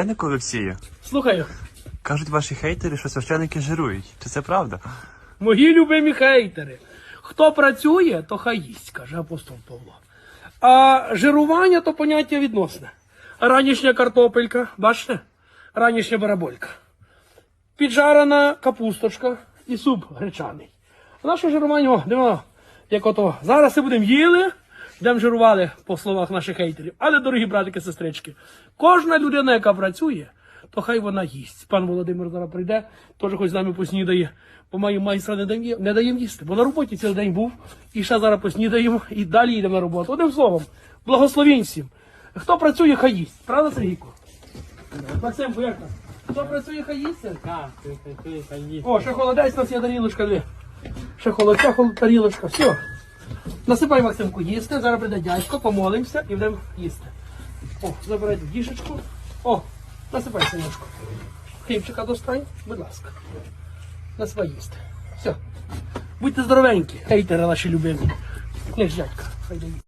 Священнику Олексію, Слухаю, кажуть ваші хейтери, що священники жирують. Чи це правда? мої любимі хейтери. Хто працює, то хай їсть, каже апостол Павло. А жирування то поняття відносне. Ранішня картопелька, бачите? Ранішня бараболька. Піджарена капусточка і суп гречаний. А наше жирування, о, диво, як ото. Зараз ми будемо їли, будемо жирували, по словах наших хейтерів. Але, дорогі братики, сестрички, кожна людина, яка працює, то хай вона їсть. Пан Володимир зараз прийде, теж хоч з нами поснідає, бо має майстра не даємо, не даємо їсти. Бо на роботі цілий день був, і ще зараз поснідаємо, і далі йдемо на роботу. Одним словом, благословінь всім. Хто працює, хай їсть. Правда, Сергійко? Максимку, як там? Хто працює, хай їсть? Так. О, ще холодець, у нас є тарілочка дві. Ще холодця, холод, тарілочка, все. Насипай Максимку їсти, зараз прийде дядько, помолимося і будемо їсти. О, забирайте діжечку. О, насипай синочку. Хлібчика достань, будь ласка. Насипай їсти. Все. Будьте здоровенькі, хейтери наші любимі. Не ж дядька.